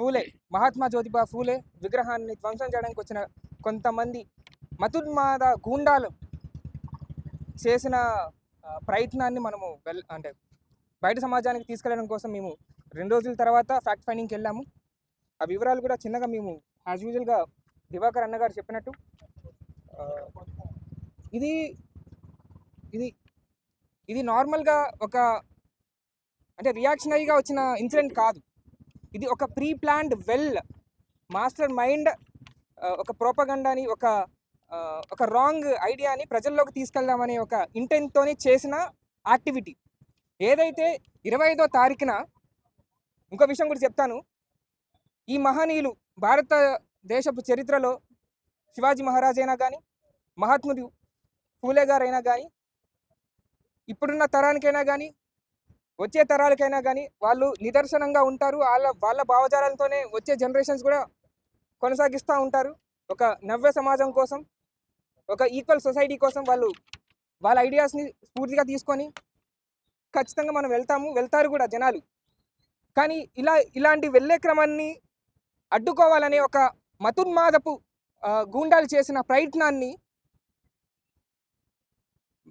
ఫూలే మహాత్మా జ్యోతిబా ఫూలే విగ్రహాన్ని ధ్వంసం చేయడానికి వచ్చిన కొంతమంది మతున్మాద గూండాలు చేసిన ప్రయత్నాన్ని మనము వెల్ అంటే బయట సమాజానికి తీసుకెళ్ళడం కోసం మేము రెండు రోజుల తర్వాత ఫ్యాక్ట్ ఫైండింగ్కి వెళ్ళాము. ఆ వివరాలు కూడా చిన్నగా మేము యాజ్ యూజువల్గా దివాకర్ అన్నగారు చెప్పినట్టు ఇది ఇది ఇది నార్మల్గా ఒక అంటే రియాక్షనరీగా వచ్చిన ఇన్సిడెంట్ కాదు. ఇది ఒక pre planned well master mind ఒక ప్రోపగండాని ఒక ఒక రాంగ్ ఐడియాని ప్రజల్లోకి తీసుకెళ్దామనే ఒక ఇంటెంట్తోనే చేసిన యాక్టివిటీ ఏదైతే ఇరవై ఐదో తారీఖున ఇంకో విషయం కూడా చెప్తాను. ఈ మహనీయులు భారతదేశపు చరిత్రలో శివాజీ మహారాజ్ అయినా కానీ మహాత్ముడు ఫూలే గారు అయినా కానీ ఇప్పుడున్న తరానికైనా కానీ వచ్చే తరాలకైనా కానీ వాళ్ళు నిదర్శనంగా ఉంటారు. వాళ్ళ వాళ్ళ భావజాలంతోనే వచ్చే జనరేషన్స్ కూడా కొనసాగిస్తూ ఉంటారు. ఒక నవ్య సమాజం కోసం ఒక ఈక్వల్ సొసైటీ కోసం వాళ్ళు వాళ్ళ ఐడియాస్ని స్ఫూర్తిగా తీసుకొని ఖచ్చితంగా మనం వెళ్తాము. వెళ్తారు కూడా జనాలు. కానీ ఇలా ఇలాంటి వెళ్ళే క్రమాన్ని అడ్డుకోవాలనే ఒక మతున్మాదపు గూండాలు చేసిన ప్రయత్నాన్ని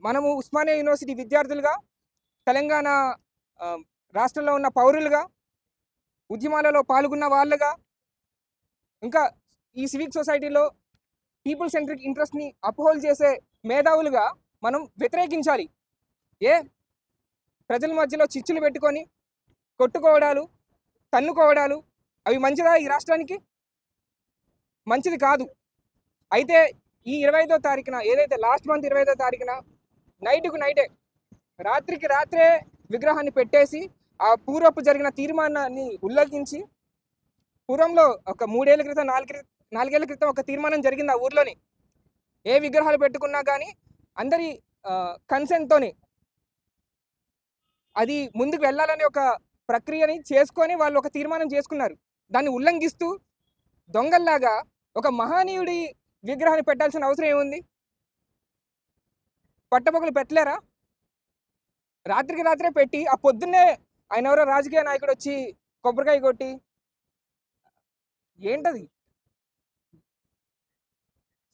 మనము ఉస్మానియా యూనివర్సిటీ విద్యార్థులుగా తెలంగాణ రాష్ట్రంలో ఉన్న పౌరులుగా ఉద్యమాలలో పాల్గొన్న వాళ్ళుగా ఇంకా ఈ సివిక్ సొసైటీలో పీపుల్ సెంట్రిక్ ఇంట్రెస్ట్ని అప్హోల్డ్ చేసే మేధావులుగా మనం వ్యతిరేకించాలి. ఏ? ప్రజల మధ్యలో చిచ్చులు పెట్టుకొని కొట్టుకోవడాలు తన్నుకోవడాలు అవి మంచిదా ఈ రాష్ట్రానికి? మంచిది కాదు. అయితే ఈ ఇరవై ఐదో తారీఖున ఏదైతే లాస్ట్ మంత్ ఇరవై ఐదో తారీఖున నైట్కు నైటే రాత్రికి రాత్రే విగ్రహాన్ని పెట్టేసి ఆ పూర్వపు జరిగిన తీర్మానాన్ని ఉల్లంఘించి పూర్వంలో ఒక మూడేళ్ళ క్రితం నాలుగు నాలుగేళ్ళ క్రితం ఒక తీర్మానం జరిగింది ఆ ఊర్లోని. ఏ విగ్రహాలు పెట్టుకున్నా కానీ అందరి కన్సెంట్తోని అది ముందుకు వెళ్ళాలనే ఒక ప్రక్రియని చేసుకొని వాళ్ళు ఒక తీర్మానం చేసుకున్నారు. దాన్ని ఉల్లంఘిస్తూ దొంగల్లాగా ఒక మహానీయుడి విగ్రహాన్ని పెట్టాల్సిన అవసరం ఏముంది? పట్టపగలు పెట్టలేరా? రాత్రికి రాత్రే పెట్టి ఆ పొద్దున్నే ఆయన ఎవరో రాజకీయ నాయకుడు వచ్చి కొబ్బరికాయ కొట్టి ఏంటది?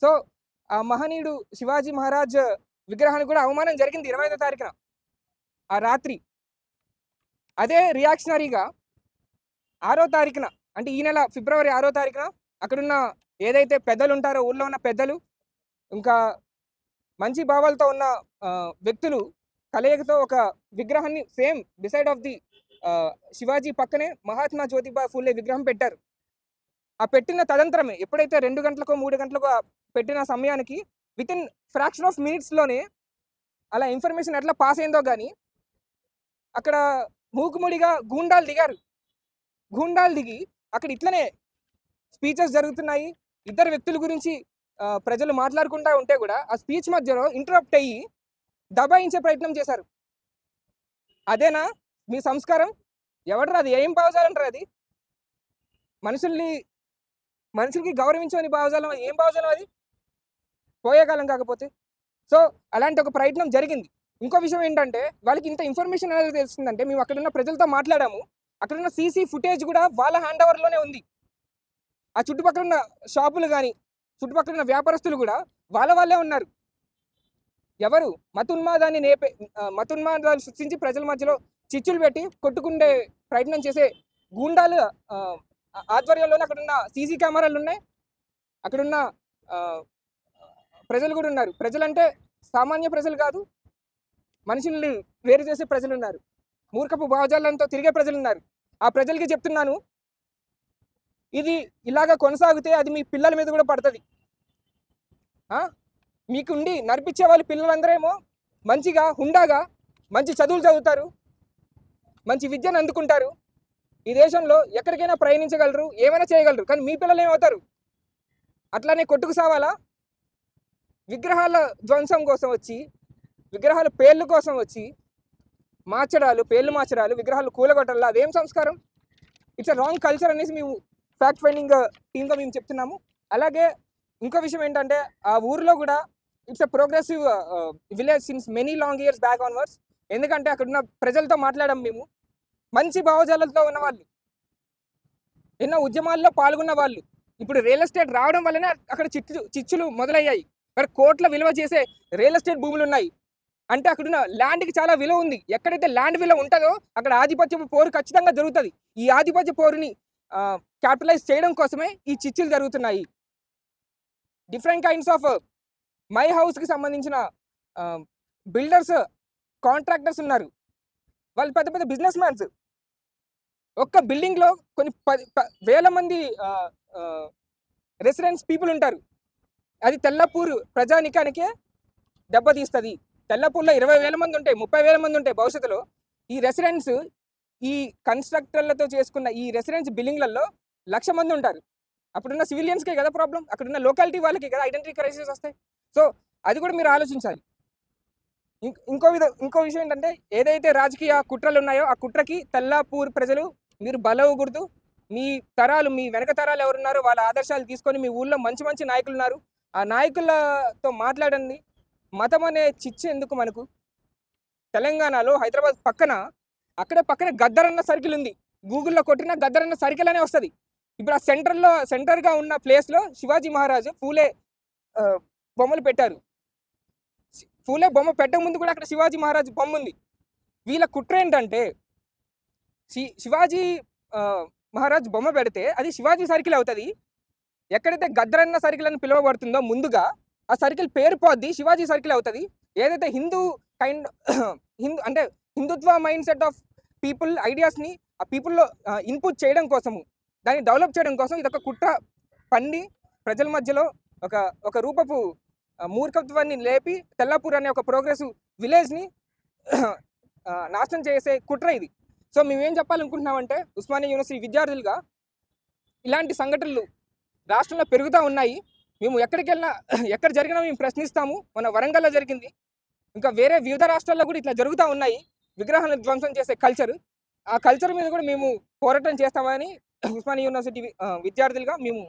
సో ఆ మహనీయుడు శివాజీ మహారాజ్ విగ్రహానికి కూడా అవమానం జరిగింది ఇరవై ఐదో తారీఖున ఆ రాత్రి. అదే రియాక్షనరీగా ఆరో తారీఖున అంటే ఈ నెల ఫిబ్రవరి ఆరో తారీఖున అక్కడున్న ఏదైతే పెద్దలు ఉంటారో ఊళ్ళో ఉన్న పెద్దలు ఇంకా మంచి భావాలతో ఉన్న వ్యక్తులు కలయికతో ఒక విగ్రహాన్ని same decide of the Shivaji పక్కనే మహాత్మా జ్యోతిబా ఫూలే విగ్రహం పెట్టారు. ఆ పెట్టిన తదంతరమే ఎప్పుడైతే రెండు గంటలకో మూడు గంటలకో పెట్టిన సమయానికి విత్ ఇన్ ఫ్రాక్షన్ ఆఫ్ మినిట్స్లోనే అలా ఇన్ఫర్మేషన్ ఎట్లా పాస్ అయిందో కానీ అక్కడ మూకుముడిగా గూండాలు దిగారు. గూండాలు దిగి అక్కడ ఇట్లనే స్పీచెస్ జరుగుతున్నాయి. ఇద్దరు వ్యక్తుల గురించి ప్రజలు మాట్లాడకుండా ఉంటే కూడా ఆ స్పీచ్ మధ్యలో ఇంటరప్ట్ అయ్యి దబాయించే ప్రయత్నం చేశారు. అదేనా? మీ సంస్కారం? ఎవడరా అది? ఏం భావజాలంటారు అది? మనుషుల్ని మనుషులకి గౌరవించని భావజాలం అది ఏం భావజాలం అది? పోయే కాలం కాకపోతే. సో అలాంటి ఒక ప్రయత్నం జరిగింది. ఇంకో విషయం ఏంటంటే వాళ్ళకి ఇంత ఇన్ఫర్మేషన్ అనేది తెలుస్తుందంటే మేము అక్కడ ఉన్న ప్రజలతో మాట్లాడాము. అక్కడ ఉన్న సీసీ ఫుటేజ్ కూడా వాళ్ళ హ్యాండ్ ఓవర్లోనే ఉంది. ఆ చుట్టుపక్కల ఉన్న షాపులు కానీ చుట్టుపక్కల ఉన్న వ్యాపారస్తులు కూడా వాళ్ళ వాళ్ళే ఉన్నారు. ఎవరు? మతున్మాదాన్ని నేపే మతున్మాదాలు సృష్టించి ప్రజల మధ్యలో చిచ్చులు పెట్టి కొట్టుకుండే ప్రయత్నం చేసే గూండాలు ఆధ్వర్యంలోనే అక్కడున్న సీసీ కెమెరాలు ఉన్నాయి. అక్కడున్న ప్రజలు కూడా ఉన్నారు. ప్రజలంటే సామాన్య ప్రజలు కాదు మనుషుల్ని వేరు చేసే ప్రజలు ఉన్నారు. మూర్ఖపు భావజాలంతో తిరిగే ప్రజలు ఉన్నారు. ఆ ప్రజలకి చెప్తున్నాను ఇది ఇలాగ కొనసాగితే అది మీ పిల్లల మీద కూడా పడుతుంది. మీకుండి నడిపించే వాళ్ళు పిల్లలందరేమో మంచిగా హుండాగా మంచి చదువులు చదువుతారు మంచి విద్యను అందుకుంటారు. ఈ దేశంలో ఎక్కడికైనా ప్రయాణించగలరు ఏమైనా చేయగలరు కానీ మీ పిల్లలు ఏమవుతారు? అట్లానే కొట్టుకు సావాలా? విగ్రహాల ధ్వంసం కోసం వచ్చి విగ్రహాల పేర్ల కోసం వచ్చి మార్చడాలు పేర్లు మార్చడాలు విగ్రహాలు కూలగొట్టాలా? అదేం సంస్కారం? ఇట్స్ అ రాంగ్ కల్చర్ అనేసి మేము ఫ్యాక్ట్ ఫైండింగ్ టీమ్గా మేము చెప్తున్నాము. అలాగే ఇంకో విషయం ఏంటంటే ఆ ఊర్లో కూడా it's a progressive village since many long years back onwards ఎందుకంటే అక్కడ ఉన్న ప్రజలతో మాట్లాడడం మేము. మంచి భావజాలతో ఉన్నవాళ్ళు. ఎన్నో ఉద్యమాల్లో పాల్గొన్న వాళ్ళు. ఇప్పుడు రియల్ ఎస్టేట్ రావడం వల్లనే అక్కడ చిచ్చు చిచ్చులు మొదలయ్యాయి. మరి కోట్ల విలువ చేసే రియల్ ఎస్టేట్ భూములు ఉన్నాయి. అంటే అక్కడున్న ల్యాండ్కి చాలా విలువ ఉంది. ఎక్కడైతే ల్యాండ్ విలువ ఉంటుందో అక్కడ ఆధిపత్య పోరు ఖచ్చితంగా జరుగుతుంది. ఈ ఆధిపత్య పోరుని క్యాపిటలైజ్ చేయడం కోసమే ఈ చిచ్చులు జరుగుతున్నాయి. డిఫరెంట్ కైండ్స్ ఆఫ్ మై హౌస్కి సంబంధించిన బిల్డర్స్ కాంట్రాక్టర్స్ ఉన్నారు. వాళ్ళు పెద్ద పెద్ద బిజినెస్ మ్యాన్స్. ఒక్క బిల్డింగ్లో కొన్ని పది వేల మంది రెసిడెన్స్ పీపుల్ ఉంటారు. అది తెల్లపూరు ప్రజానికానికే దెబ్బతీస్తుంది తెల్లపూర్లో ఇరవై వేల మంది ఉంటాయి ముప్పై వేల మంది ఉంటాయి భవిష్యత్తులో. ఈ రెసిడెన్స్ ఈ కన్స్ట్రక్టర్లతో చేసుకున్న ఈ రెసిడెన్స్ బిల్డింగ్లలో లక్ష మంది ఉంటారు. అప్పుడున్న సివిలియన్స్కే కదా ప్రాబ్లం అక్కడున్న లోకాలిటీ వాళ్ళకి కదా ఐడెంటిటీ క్రైసిస్ వస్తాయి. సో అది కూడా మీరు ఆలోచించాలి. ఇంకో విధ ఇంకో విషయం ఏంటంటే ఏదైతే రాజకీయ కుట్రలు ఉన్నాయో ఆ కుట్రకి తెల్లాపూర్ ప్రజలు మీరు బలవకూడదు మీ తరాలు మీ వెనక తరాలు ఎవరున్నారో వాళ్ళ ఆదర్శాలు తీసుకొని మీ ఊళ్ళో మంచి మంచి నాయకులు ఉన్నారు ఆ నాయకులతో మాట్లాడండి. మతం అనే చిచ్చు ఎందుకు మనకు? తెలంగాణలో హైదరాబాద్ పక్కన అక్కడే పక్కన గద్దరన్న సర్కిల్ ఉంది. గూగుల్లో కొట్టిన గద్దరన్న సర్కిల్ అనే వస్తుంది. ఇప్పుడు ఆ సెంటర్లో సెంటర్గా ఉన్న ప్లేస్లో శివాజీ మహారాజు పూలే బొమ్మలు పెట్టారు. పూలే బొమ్మ పెట్టక ముందు కూడా అక్కడ శివాజీ మహారాజు బొమ్మ ఉంది. వీళ్ళ కుట్ర ఏంటంటే శి శివాజీ మహారాజ్ బొమ్మ పెడితే అది శివాజీ సర్కిల్ అవుతుంది. ఎక్కడైతే గద్రన్న సర్కిల్ అని పిలువబడుతుందో ముందుగా ఆ సర్కిల్ పేరు పోద్ది శివాజీ సర్కిల్ అవుతుంది. ఏదైతే హిందూ కైండ్ హిందూ అంటే Hindutva mind set of people ఐడియాస్ని ఆ పీపుల్లో ఇన్పుట్ చేయడం కోసము దాన్ని డెవలప్ చేయడం కోసం ఇది ఒక కుట్ర పండి ప్రజల మధ్యలో ఒక ఒక రూపపు మూర్ఖత్వాన్ని లేపి తెల్లాపూర్ అనే ఒక ప్రోగ్రెసివ్ విలేజ్ని నాశనం చేసే కుట్ర ఇది. సో మేమేం చెప్పాలనుకుంటున్నామంటే ఉస్మానియా యూనివర్సిటీ విద్యార్థులుగా ఇలాంటి సంఘటనలు రాష్ట్రంలో పెరుగుతూ ఉన్నాయి. మేము ఎక్కడికి వెళ్ళినా ఎక్కడ జరిగినా మేము ప్రశ్నిస్తాము. మన వరంగల్లో జరిగింది. ఇంకా వేరే వివిధ రాష్ట్రాల్లో కూడా ఇట్లా జరుగుతూ ఉన్నాయి. విగ్రహాలను ధ్వంసం చేసే కల్చర్ ఆ కల్చర్ మీద కూడా మేము పోరాటం చేస్తామని ఉస్మానియా యూనివర్సిటీ విద్యార్థులుగా మేము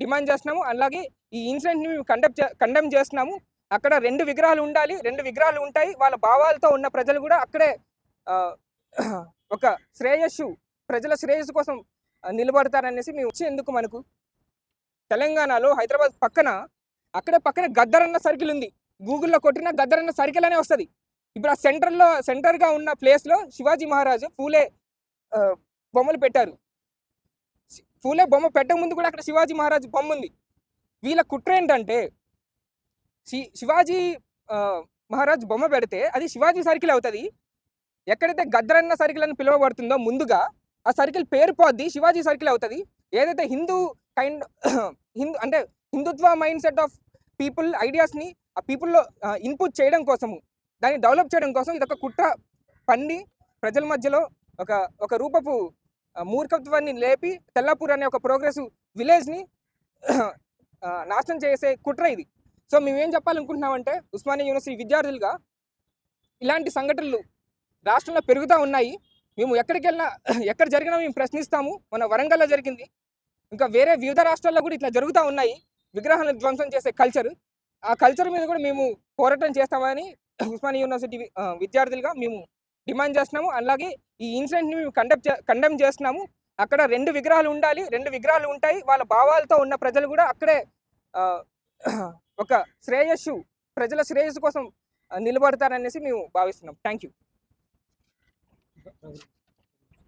డిమాండ్ చేస్తున్నాము. అలాగే ఈ ఇన్సిడెంట్ని మేము కండెమ్ కండెమ్ చేస్తున్నాము. అక్కడ రెండు విగ్రహాలు ఉండాలి. రెండు విగ్రహాలు ఉంటాయి. వాళ్ళ భావాలతో ఉన్న ప్రజలు కూడా అక్కడే ఒక శ్రేయస్సు ప్రజల శ్రేయస్సు కోసం నిలబడతారనేసి మేము వచ్చేందుకు మనకు? తెలంగాణలో హైదరాబాద్ పక్కన అక్కడే పక్కన గద్దరన్న సర్కిల్ ఉంది. గూగుల్లో కొట్టిన గద్దరన్న సర్కిల్ అనే వస్తుంది. ఇప్పుడు ఆ సెంటర్లో సెంటర్గా ఉన్న ప్లేస్లో శివాజీ మహారాజు పూలే బొమ్మలు పెట్టారు. పూలే బొమ్మ పెట్టక ముందు కూడా అక్కడ శివాజీ మహారాజు బొమ్మ ఉంది. వీళ్ళ కుట్ర ఏంటంటే శి శివాజీ మహారాజ్ బొమ్మ పెడితే అది శివాజీ సర్కిల్ అవుతుంది. ఎక్కడైతే గద్దరన్న సర్కిల్ అని పిలువబడుతుందో ముందుగా ఆ సర్కిల్ పేరు పోద్ది శివాజీ సర్కిల్ అవుతుంది. ఏదైతే హిందూ కైండ్ హిందూ అంటే Hindutva mind set of people ఐడియాస్ని ఆ పీపుల్లో ఇన్పుట్ చేయడం కోసము దాన్ని డెవలప్ చేయడం కోసం ఇది ఒక కుట్ర పండి ప్రజల మధ్యలో ఒక ఒక రూపపు మూర్ఖత్వాన్ని లేపి తెల్లాపూర్ అనే ఒక ప్రోగ్రెసివ్ విలేజ్ని నాశనం చేసే కుట్ర ఇది. సో మేమేం చెప్పాలనుకుంటున్నామంటే ఉస్మానియా యూనివర్సిటీ విద్యార్థులుగా ఇలాంటి సంఘటనలు రాష్ట్రంలో పెరుగుతూ ఉన్నాయి. మేము ఎక్కడికి వెళ్ళినా ఎక్కడ జరిగినా మేము ప్రశ్నిస్తాము. మన వరంగల్లో జరిగింది. ఇంకా వేరే వివిధ రాష్ట్రాల్లో కూడా ఇట్లా జరుగుతూ ఉన్నాయి. విగ్రహాలను ధ్వంసం చేసే కల్చర్ ఆ కల్చర్ మీద కూడా మేము పోరాటం చేస్తామని ఉస్మానియా యూనివర్సిటీ విద్యార్థులుగా మేము డిమాండ్ చేస్తున్నాము. అలాగే ఈ ఇన్సిడెంట్ని మేము కండెమ్ కండెమ్ చేస్తున్నాము. అక్కడ రెండు విగ్రహాలు ఉండాలి. రెండు విగ్రహాలు ఉంటాయి. వాళ్ళ భావాలతో ఉన్న ప్రజలు కూడా అక్కడే ఒక శ్రేయస్సు ప్రజల శ్రేయస్సు కోసం నిలబడతారనేసి మేము భావిస్తున్నాం. Thank you